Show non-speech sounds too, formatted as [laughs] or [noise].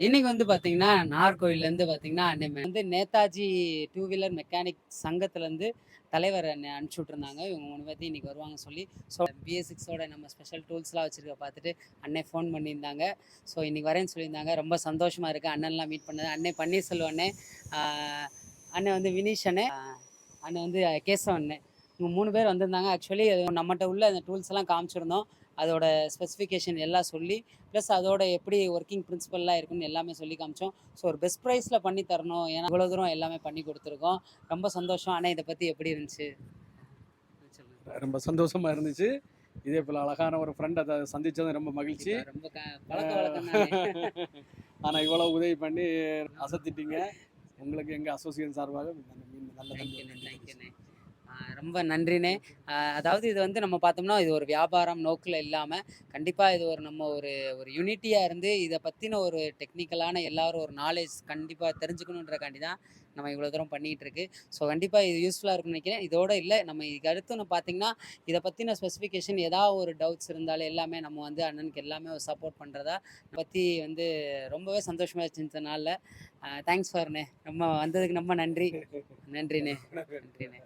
இன்னைக்கு வந்து பார்த்தீங்கன்னா நார்கோயிலேருந்து பார்த்தீங்கன்னா அன்னை வந்து நேதாஜி டூ வீலர் மெக்கானிக் சங்கத்துலேருந்து தலைவர் அனுப்பிச்சி விட்ருந்தாங்க இவங்க மூணு பேர்த்தையும் இன்னைக்கு வருவாங்க சொல்லி ஸோ பிஎஸ்சிக்ஸோட நம்ம ஸ்பெஷல் டூல்ஸ்லாம் வச்சுருக்க பார்த்துட்டு அண்ணே ஃபோன் பண்ணியிருந்தாங்க. ஸோ இன்னைக்கு வரேன்னு சொல்லியிருந்தாங்க. ரொம்ப சந்தோஷமாக இருக்குது அண்ணன்லாம் மீட் பண்ணது. அண்ணே பன்னீர்செல்வம் அண்ணன் வந்து வினீஷ் அண்ணே அண்ணன் வந்து கேசவண்ணே இவங்க மூணு பேர் வந்திருந்தாங்க. ஆக்சுவலி நம்மகிட்ட உள்ள அந்த டூல்ஸ் எல்லாம் காமிச்சிருந்தோம். அதோட ஸ்பெசிஃபிகேஷன் எல்லாம் சொல்லி ப்ளஸ் அதோட எப்படி ஒர்க்கிங் பிரின்சிபல்லாம் இருக்குன்னு எல்லாமே சொல்லி காமிச்சோம். ஸோ ஒரு பெஸ்ட் ப்ரைஸில் பண்ணி தரணும். ஏன்னா இவ்வளோ தூரம் எல்லாமே பண்ணி கொடுத்துருக்கோம். ரொம்ப சந்தோஷம். ஆனால் இதை பற்றி எப்படி இருந்துச்சு. ரொம்ப சந்தோஷமா இருந்துச்சு. இதே போல அழகான ஒரு ஃப்ரெண்ட் அதை சந்திச்சது ரொம்ப மகிழ்ச்சி. ரொம்ப க- பழக்க வழக்கம் தானே? [laughs] ஆனா இவ்வளவு உதவி பண்ணி அசத்திட்டீங்க. உங்களுக்கு எங்க அசோசியேஷன் சார்பாக நல்ல தேங்க்யூண்ணே ரொம்ப ஆஹ் அதாவது இது வந்து நம்ம பார்த்தோம்னா இது ஒரு வியாபாரம் நோக்கில் இல்லாமல் கண்டிப்பாக இது ஒரு நம்ம ஒரு ஒரு யூனிட்டியாக இருந்து இதை பற்றின ஒரு டெக்னிக்கலான எல்லாரும் ஒரு நாலேஜ் கண்டிப்பாக தெரிஞ்சுக்கணுன்றக்காண்டி தான் நம்ம இவ்வளோ தூரம் பண்ணிகிட்டு இருக்கு ஸோ கண்டிப்பாக இது யூஸ்ஃபுல்லாக இருக்கும்னு நினைக்கிறேன். இதோட இல்லை நம்ம இதுக்கு அடுத்து நம்ம பார்த்தீங்கன்னா இதை பற்றின ஸ்பெசிஃபிகேஷன் ஏதாவது ஒரு டவுட்ஸ் இருந்தாலும் எல்லாமே நம்ம வந்து அண்ணனுக்கு எல்லாமே ஒரு சப்போர்ட் பண்ணுறதா பற்றி வந்து ரொம்பவே சந்தோஷமாக இருந்துச்சு நாளில். தேங்க்ஸ் ஃபார்ண்ணே ரொம்ப வந்ததுக்கு ரொம்ப நன்றி. நன்றிண்ணே. நன்றிண்ணே.